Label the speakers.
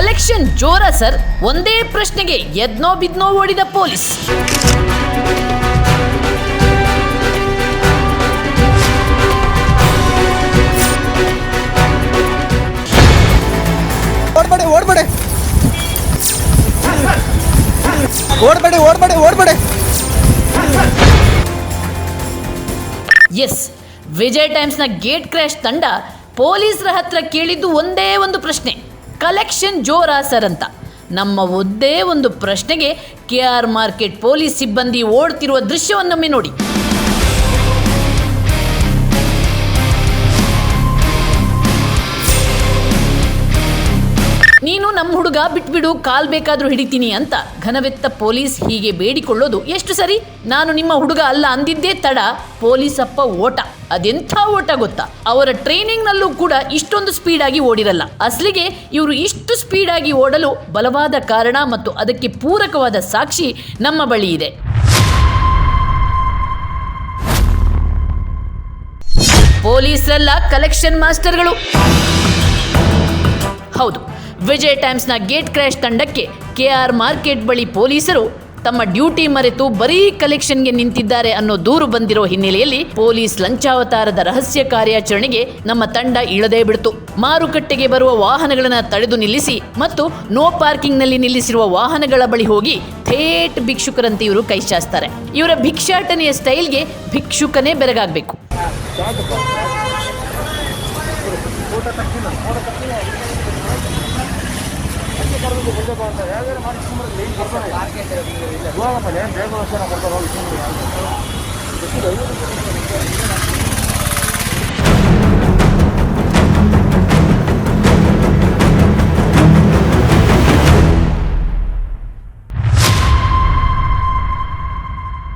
Speaker 1: Collection ಜೋರ sir. ಒಂದೇ ಪ್ರಶ್ನೆಗೆ ಎದ್ನೋ ಬಿದ್ನೋ ಓಡಿದ ಪೊಲೀಸ್.
Speaker 2: ಓಡ್ಬೇಡಿ ಓಡ್ಬೇಡಿ. ಓಡ್ಬೇಡಿ ಓಡ್ಬೇಡಿ ಓಡ್ಬೇಡಿ.
Speaker 1: ಎಸ್ ವಿಜಯ್ ಟೈಮ್ಸ್ನ ಗೇಟ್ ಕ್ರ್ಯಾಶ್ ತಂಡ ಪೊಲೀಸರ ಹತ್ರ ಕೇಳಿದ್ದು ಒಂದೇ ಒಂದು ಪ್ರಶ್ನೆ. ಕಲೆಕ್ಷನ್ ಜೋರಾ ಸರ್ ಅಂತ. ನಮ್ಮ ಒಂದೇ ಒಂದು ಪ್ರಶ್ನೆಗೆ ಕೆ ಆರ್ ಮಾರ್ಕೆಟ್ ಪೊಲೀಸ್ ಸಿಬ್ಬಂದಿ ಓಡ್ತಿರುವ ದೃಶ್ಯವನ್ನೊಮ್ಮೆ ನೋಡಿ. ನೀನು ನಮ್ಮ ಹುಡುಗ ಬಿಟ್ಬಿಡು, ಕಾಲ್ ಬೇಕಾದ್ರೂ ಹಿಡಿತೀನಿ ಅಂತ ಘನವೆತ್ತ ಪೊಲೀಸ್ ಹೀಗೆ ಬೇಡಿಕೊಳ್ಳೋದು ಎಷ್ಟು ಸರಿ? ನಾನು ನಿಮ್ಮ ಹುಡುಗ ಅಲ್ಲ ಅಂದಿದ್ದೇ ತಡ, ಪೊಲೀಸಪ್ಪ ಓಟ. ಅದೆಂಥ ಓಟ ಗೊತ್ತಾ? ಅವರ ಟ್ರೈನಿಂಗ್ನಲ್ಲೂ ಕೂಡ ಇಷ್ಟೊಂದು ಸ್ಪೀಡಾಗಿ ಓಡಿರಲ್ಲ. ಅಸಲಿಗೆ ಇವರು ಇಷ್ಟು ಸ್ಪೀಡಾಗಿ ಓಡಲು ಬಲವಾದ ಕಾರಣ ಮತ್ತು ಅದಕ್ಕೆ ಪೂರಕವಾದ ಸಾಕ್ಷಿ ನಮ್ಮ ಬಳಿ ಇದೆ. ಪೊಲೀಸರೆಲ್ಲ ಕಲೆಕ್ಷನ್ ಮಾಸ್ಟರ್ಗಳು. ಹೌದು, ವಿಜಯ್ ಟೈಮ್ಸ್ನ ಗೇಟ್ ಕ್ರ್ಯಾಶ್ ತಂಡಕ್ಕೆ ಕೆಆರ್ ಮಾರ್ಕೆಟ್ ಬಳಿ ಪೊಲೀಸರು ತಮ್ಮ ಡ್ಯೂಟಿ ಮರೆತು ಬರೀ ಕಲೆಕ್ಷನ್ಗೆ ನಿಂತಿದ್ದಾರೆ ಅನ್ನೋ ದೂರು ಬಂದಿರೋ ಹಿನ್ನೆಲೆಯಲ್ಲಿ ಪೊಲೀಸ್ ಲಂಚಾವತಾರದ ರಹಸ್ಯ ಕಾರ್ಯಾಚರಣೆಗೆ ನಮ್ಮ ತಂಡ ಇಳದೇ ಬಿಡ್ತು. ಮಾರುಕಟ್ಟೆಗೆ ಬರುವ ವಾಹನಗಳನ್ನು ತಡೆದು ನಿಲ್ಲಿಸಿ ಮತ್ತು ನೋ ಪಾರ್ಕಿಂಗ್ನಲ್ಲಿ ನಿಲ್ಲಿಸಿರುವ ವಾಹನಗಳ ಬಳಿ ಹೋಗಿ ಥೇಟ್ ಭಿಕ್ಷುಕರಂತೆ ಇವರು ಕೈಚಾಸ್ತಾರೆ ಇವರ ಭಿಕ್ಷಾಟನೆಯ ಸ್ಟೈಲ್ಗೆ ಭಿಕ್ಷುಕನೇ ಬೆರಗಾಗಬೇಕು.
Speaker 2: ರಾಜಕಾರಣಕ್ಕೆ ಬರಬೇಕು ಅಂತ ಯಾವ್ದಾರು ಮಾಡಿ ಸುಮ್ಮನೆ ಲೈನ್ ಕೊಡ್ತಾರೆ ಬೇಗ ವರ್ಷ ಕೊಡ್ತಾರೆ